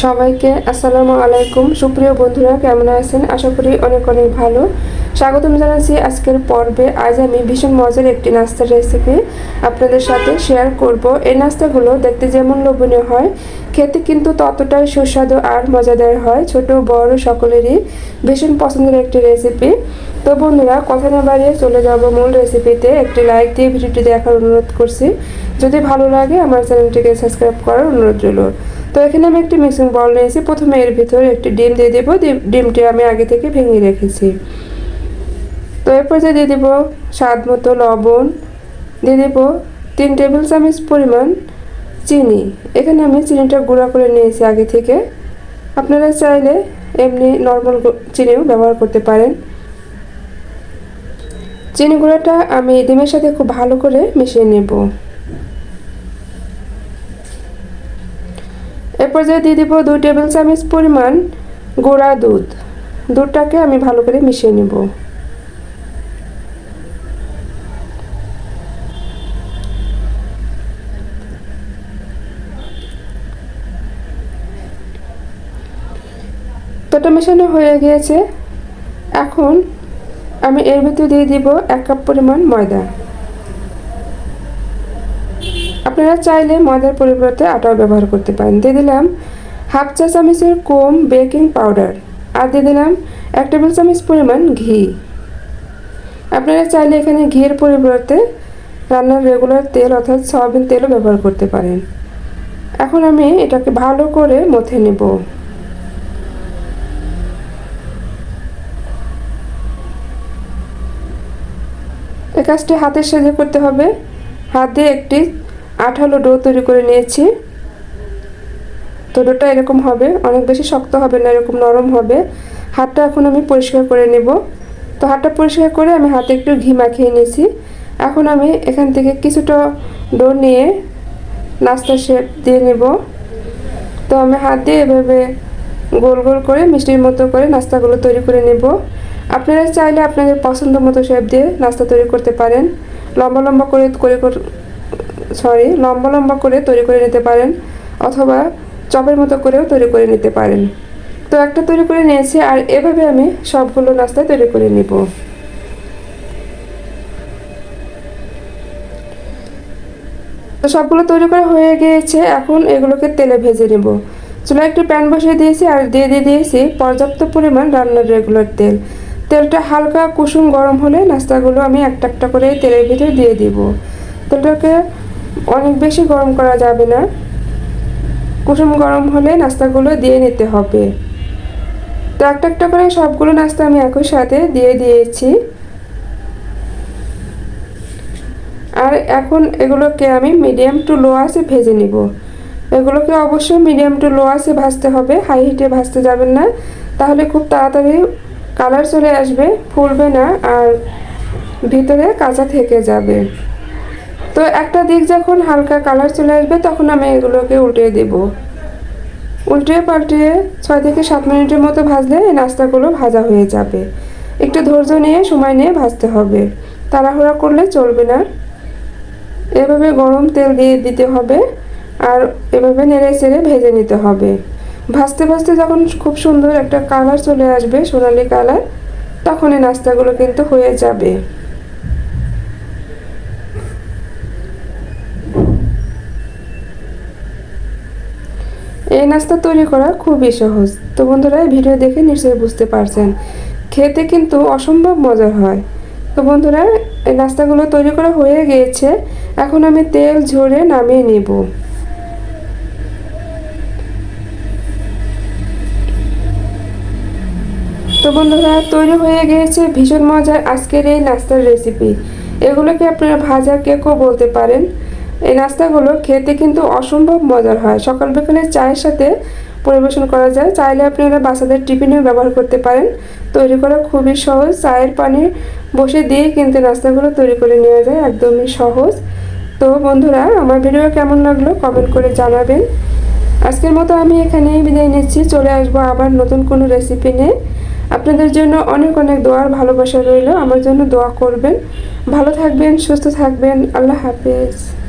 সবাইকে আসসালামু আলাইকুম। সুপ্রিয় বন্ধুরা, কেমন আছেন? আশা করি অনেক অনেক ভালো। স্বাগতম জানাচ্ছি আজকের পর্বে। আজ আমি ভীষণ মজার একটি নাস্তার রেসিপি আপনাদের সাথে শেয়ার করব। এই নাস্তাগুলো দেখতে যেমন লোভনীয় হয়, খেতে কিন্তু ততটাই সুস্বাদু আর মজাদার হয়। ছোট, বড় সকলেরই ভীষণ পছন্দের একটি রেসিপি তো বন্ধুরা, কথা না বাড়িয়ে চলে যাব মূল রেসিপিতে একটি লাইক দিয়ে ভিডিওটি দেখার অনুরোধ করছি। যদি ভালো লাগে, আমার চ্যানেলটিকে সাবস্ক্রাইব করার অনুরোধ রইল। তো এখানে আমি একটি মিক্সিং বল নিয়েছি। প্রথমে এর ভিতরে একটি ডিম দিয়ে দেবো। ডিমটি আমি আগে থেকে ভেঙে রেখেছি। তো এরপর দিয়ে দেবো স্বাদ মতো লবণ। দিয়ে দেবো তিন টেবিল চামচ পরিমাণ চিনি। এখানে আমি চিনিটা গুঁড়া করে নিয়েছি আগে থেকে। আপনারা চাইলে এমনি নর্মাল চিনিও ব্যবহার করতে পারেন। চিনি গুঁড়াটা আমি ডিমের সাথে খুব ভালো করে মিশিয়ে নেব। এরপর যে দিয়ে দিব দুই টেবিল চামচ পরিমাণ গুঁড়া দুধ। দুধটাকে আমি ভালো করে মিশিয়ে নেব। তোটা মেশানো হয়ে গিয়েছে। এখন আমি এর ভিতরে দিয়ে দিব এক কাপ পরিমাণ ময়দা। আপনারা চাইলে ময়দার পরিবর্তে আটাও ব্যবহার করতে পারেন। দিয়ে দিলাম হাফ চা চামচের কম বেকিং পাউডার আর দিয়ে দিলাম এক টেবিল চামচ পরিমাণ ঘি। আপনারা চাইলে এখানে ঘিয়ের পরিবর্তে রান্নার রেগুলার তেল অর্থাৎ সয়াবিন তেলও ব্যবহার করতে পারেন। এখন আমি এটাকে ভালো করে মথে নেব। এই কাজটি হাতের সাহায্যে করতে হবে। হাত দিয়ে একটি আঠালো ডো তৈরি করে নিয়েছি। তো ডোটা এরকম হবে, অনেক বেশি শক্ত হবে না, এরকম নরম হবে। হাতটা এখন আমি পরিষ্কার করে নেব। তো হাতটা পরিষ্কার করে আমি হাতে একটু ঘি মাখিয়ে নিয়েছি। এখন আমি এখান থেকে কিছুটা ডো নিয়ে নাস্তা শেপ দিয়ে নেব। তো আমি হাত দিয়ে এভাবে গোল গোল করে, মিষ্টির মতো করে নাস্তাগুলো তৈরি করে নেব। আপনারা চাইলে আপনাদের পছন্দ মতো শেপ দিয়ে নাস্তা তৈরি করতে পারেন। লম্বা লম্বা করে করে সরি, লম্বা লম্বা করে তৈরি করে নিতে পারেন, অথবা চপের মতো করেও তৈরি করে নিতে পারেন। তো একটা তৈরি করে নিয়েছি, আর এভাবে আমি সবগুলো নাস্তা তৈরি করে নিব। তো সবগুলো তৈরি করা হয়ে গিয়েছে, এখন এগুলোকে তেলে ভেজে নেব। চুলা একটু প্যান বসিয়ে দিয়েছি, আর দিয়ে দিয়ে দিয়েছি পর্যাপ্ত পরিমাণ রান্নার রেগুলার তেল। তেলটা হালকা কুসুম গরম হলে নাস্তাগুলো আমি একটা একটা করে তেলের ভিতরে দিয়ে দিব। তেলটাকে অনেক বেশি গরম করা যাবে না। কুসুম গরম হলে নাস্তাগুলো দিয়ে নিতে হবে। তো একটা একটা করে সবগুলো নাস্তা আমি একই সাথে দিয়ে দিয়েছি। আর এখন এগুলোকে আমি মিডিয়াম টু লো আসে ভেজে নিব। এগুলোকে অবশ্যই মিডিয়াম টু লো আসে ভাজতে হবে। হাই হিটে ভাজতে যাবেন না। তাহলে খুব তাড়াতাড়ি কালার চলে আসবে, ফুলবে না আর ভিতরে কাঁচা থেকে যাবে। তো একটা দিক যখন হালকা কালার চলে আসবে, তখন আমি এগুলোকে উল্টে দেব। উল্টে পাল্টে ছয় থেকে সাত মিনিটের মতো ভাজলে এই নাস্তাগুলো ভাজা হয়ে যাবে। একটু ধৈর্য নিয়ে, সময় নিয়ে ভাজতে হবে। তাড়াহুড়া করলে চলবে না। এভাবে গরম তেল দিয়ে দিতে হবে আর এভাবে নেড়ে চেড়ে ভেজে নিতে হবে। ভাজতে ভাজতে যখন খুব সুন্দর একটা কালার চলে আসবে, সোনালি কালার তখন এই নাস্তাগুলো কিন্তু হয়ে যাবে। এই নাস্তা তৈরি করা খুবই সহজ। তো বন্ধুরা ভিডিও দেখে নিশ্চয়ই বুঝতে পারছেন। খেতে কিন্তু অসম্ভব মজার হয়। তো বন্ধুরা, এই নাস্তাগুলো তৈরি করা হয়ে গিয়েছে। এখন আমি তেল ঝরে নামিয়ে নেব। তো বন্ধুরা, তৈরি হয়ে গিয়েছে ভীষণ মজার আজকের এই নাস্তার রেসিপি এগুলোকে আপনারা ভাজা কেকও বলতে পারেন। এই নাস্তাগুলো খেতে কিন্তু অসম্ভব মজার হয়। সকাল বিকালে চায়ের সাথে পরিবেশন করা যায়। চাইলে আপনারা বাচ্চাদের টিফিনেও ব্যবহার করতে পারেন। তৈরি করা খুবই সহজ। চায়ের পানি বসে দিয়ে কিন্তু নাস্তাগুলো তৈরি করে নেওয়া যায়। একদমই সহজ। তো বন্ধুরা, আমার ভিডিও কেমন লাগল কমেন্ট করে জানাবেন। আজকের মতো আমি এখানেই বিদায় নিচ্ছি। চলে আসব আবার নতুন কোনো রেসিপি নিয়ে। আপনাদের জন্য অনেক অনেক দোয়ার ভালোবাসা রইল। আমার জন্য দোয়া করবেন। ভালো থাকবেন, সুস্থ থাকবেন। আল্লাহ হাফেজ।